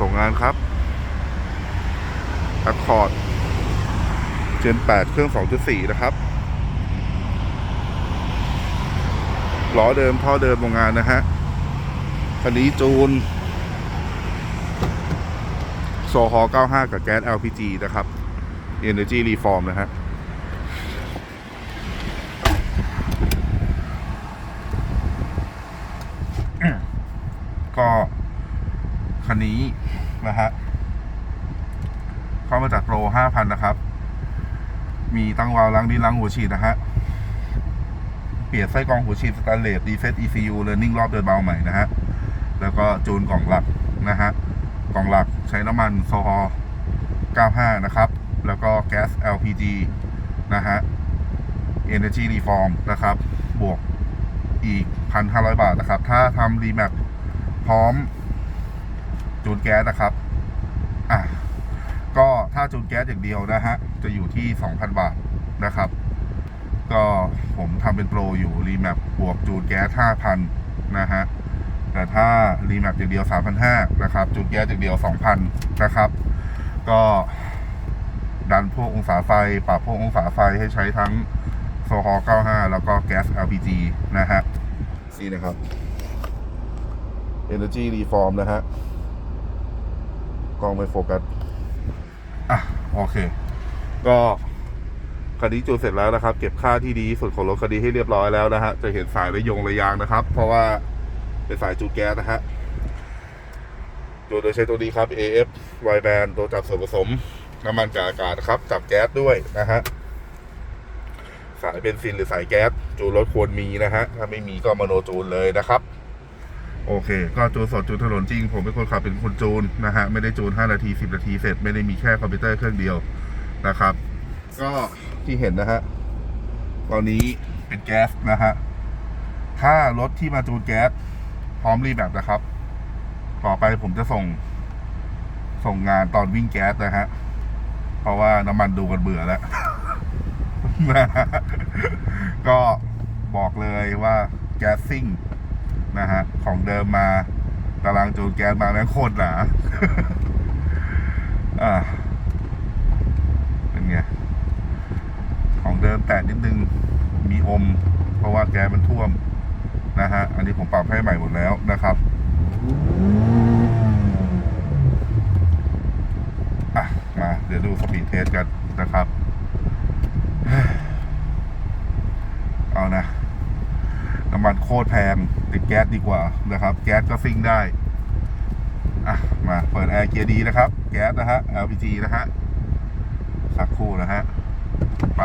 ส่งงานครับอ Accord Gen 8เครื่อง 2.4 นะครับล้อเดิมท่อเดิมโรงงานนะฮะคันนี้จูน โซฮอ95 กับแก๊ส LPG นะครับ Energy Reform นะฮะก็ คันนี้นะฮะเข้ามาจากโปร5,000นะครับ มีตั้งวาล์วล้างดินล้างหัวฉีดนะฮะ เปลี่ยนไส้กรองหัวฉีดสแตนเลสรีเซ็ต ECU Learning รอบเดินเบาใหม่นะฮะ แล้วก็จูนกล่องหลักนะฮะ กล่องหลักใช้น้ำมันโซฮอล95 นะครับ แล้วก็แก๊ส LPG นะฮะ Energy Reform นะครับ บวกอีก 1,500 บาทนะครับ ถ้าทำรีแมปพร้อม จูนแก๊สนะครับ อะก็ถ้าจูนแก๊สอย่างเดียวนะฮะ จะอยู่ที่ 2,000 บาทนะครับ ก็ผมทำเป็นโปรอยู่รีแมปบวกจูนแก๊ส5,000 นะฮะ แต่ถ้ารีแมปอย่างเดียว3,500นะครับ จูนแก๊สอย่างเดียว 2,000 นะครับ ก็ดันพวกองศาไฟ ปรับพวกองศาไฟให้ใช้ทั้งโซฮอล95 แล้วก็แก๊ส LPG นะฮะนี่นะครับ Energy Reform นะฮะ ล้องไม่โฟกัสอะโอเค ก็คันนี้จูนเสร็จแล้วนะครับ เก็บค่าที่ดีที่สุดของรถคันนี้ให้เรียบร้อยแล้วนะฮะจะเห็นสายระยงระยางนะครับ เพราะว่าเป็นสายจูนแก๊สนะฮะจูนโดยใช้ตัวนี้ครับ AF Y band ตัวจับส่วนผสมน้ำมันกับอากาศครับ จับแก๊สด้วยนะฮะสายเบนซินหรือสายแก๊สจูนรถควรมีนะฮะถ้าไม่มีก็มาโนจูนเลยนะครับ โอเค ก็จูนสดจูนถนนจริง ผมเป็นคนขับเป็นคนจูนนะฮะ ไม่ได้จูน 5 นาที 10 นาทีเสร็จ ไม่ได้มีแค่คอมพิวเตอร์เครื่องเดียวนะครับ ก็ที่เห็นนะฮะ ตอนนี้เป็นแก๊สนะฮะ ถ้ารถที่มาจูนแก๊ส พร้อมรีแบบนะครับ ต่อไปผมจะส่ง ส่งงานตอนวิ่งแก๊สนะฮะ เพราะว่าน้ำมันดูกันเบื่อแล้วนะก็บอกเลยว่าแก๊สซิ่ง นะฮะ ของเดิมมาตารางจูนแก๊สมาแม่งโคตรหนาอ่าเป็นไง ของเดิมแตะนิดนึง มีอม เพราะว่าแก๊สมันท่วม นะฮะ อันนี้ผมปรับให้ใหม่หมดแล้วนะครับอะมา เดี๋ยวดูสปีดเทสกันนะครับ เอานะ น้ำมันโคตรแพงติดแก๊สดีกว่านะครับ แก๊สก็ซิ่งได้อะมาเปิดแอร์เกียร์ดีนะครับ แก๊สนะฮะ LPG นะฮะสักคู่นะฮะ ไป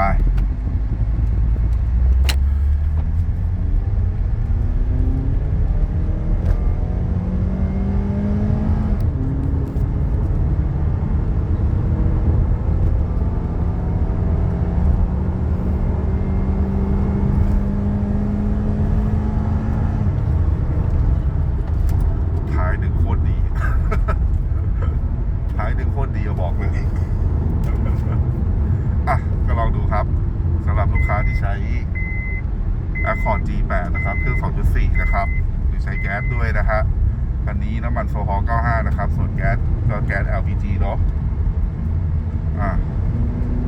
ท้ายหนึ่งโคตรดี ท้ายหนึ่งโคตรดีอะบอกเลย อะ ก็ลองดูครับสำหรับลูกค้าที่ใช้ Accord G8 นะครับ เครื่อง 2.4 นะครับ หรือใช้แก๊สด้วยนะฮะคันนี้น้ำมันโซฮอล95 นะครับ ส่วนแก๊สก็แก๊ส LPG เนาะอะ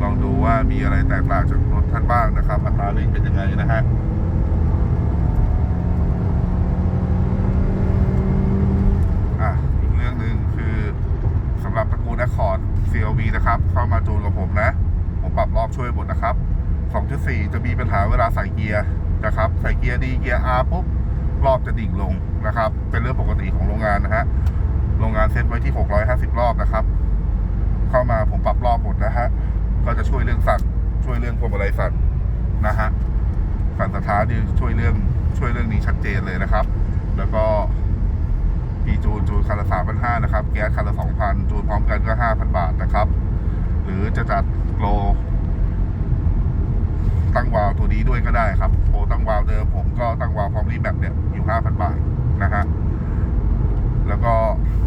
ลองดูว่ามีอะไรแตกต่างจากรถท่านบ้างนะครับ อัตราเร่งเป็นยังไงนะฮะอะอีกเรื่องหนึ่งคือสำหรับตระกูล Accord CLV นะครับ เข้ามาจูนกับผมนะ ผมปรับรอบช่วยหมดนะครับ 2.4 จะมีปัญหาเวลาใส่เกียร์ นะครับ ใส่เกียร์ดีเกียร์ R ปุ๊บรอบจะดิ่งลงนะครับ เป็นเรื่องปกติของโรงงานนะฮะโรงงานเซ็ตไว้ที่ 650 รอบนะครับ เข้ามาผมปรับรอบหมดนะฮะก็จะช่วยเรื่องสั่นช่วยเรื่องพวงมาลัยสั่นนะฮะสั่นสะท้านนี่ช่วยเรื่องช่วยเรื่องนี้ชัดเจนเลยนะครับ แล้วก็ปีจูนจูนคันละสามพันห้านะครับ แก๊สคันละสองพันจูนพร้อมกันก็ห้าพันบาทนะครับ หรือจะจัดโปร ตั้งวาล์วตัวนี้ด้วยก็ได้ครับโปรตั้งวาล์วเดิมผมก็ตั้งวาล์วพร้อมรีแมปเนี่ยอยู่ห้าพันบาทนะฮะแล้วก็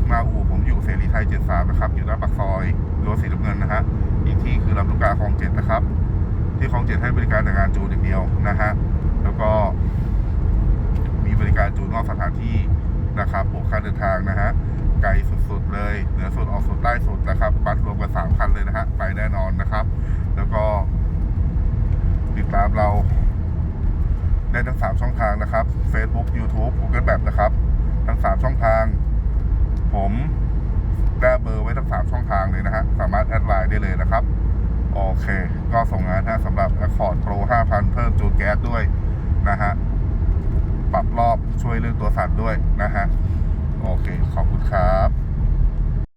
หน้าอู่ผมอยู่เสรีไทย 73 นะครับ อยู่หน้าปากซอยรั้วสีน้ำเงินนะฮะอีกที่คือลำลูกกาคลองเจ็ดนะครับ ที่คลองเจ็ดให้บริการแต่งานจูนอย่างเดียวนะฮะแล้วก็มีบริการจูนนอกสถานที่นะครับบวกค่าเดินทางนะฮะไกลสุดๆเลยเหนือสุดออกสุดใต้สุดนะครับบัสรวมกันสามคันเลยนะฮะไปแน่นอนนะครับ แล้วก็ ติดตามเราได้ทั้ง 3 ช่องทางนะครับ Facebook YouTube Google Map นะครับ ทั้ง 3 ช่องทาง ผมได้เบอร์ไว้ทั้ง 3 ช่องทางเลยนะฮะ สามารถแอดไลน์ได้เลยนะครับ โอเค ก็ส่งงานนะสำหรับ Accord Pro 5,000 เพิ่มจูนแก๊สด้วยนะฮะ ปรับรอบช่วยเรื่องตัวสัตว์ด้วยนะฮะ โอเค ขอบคุณครับ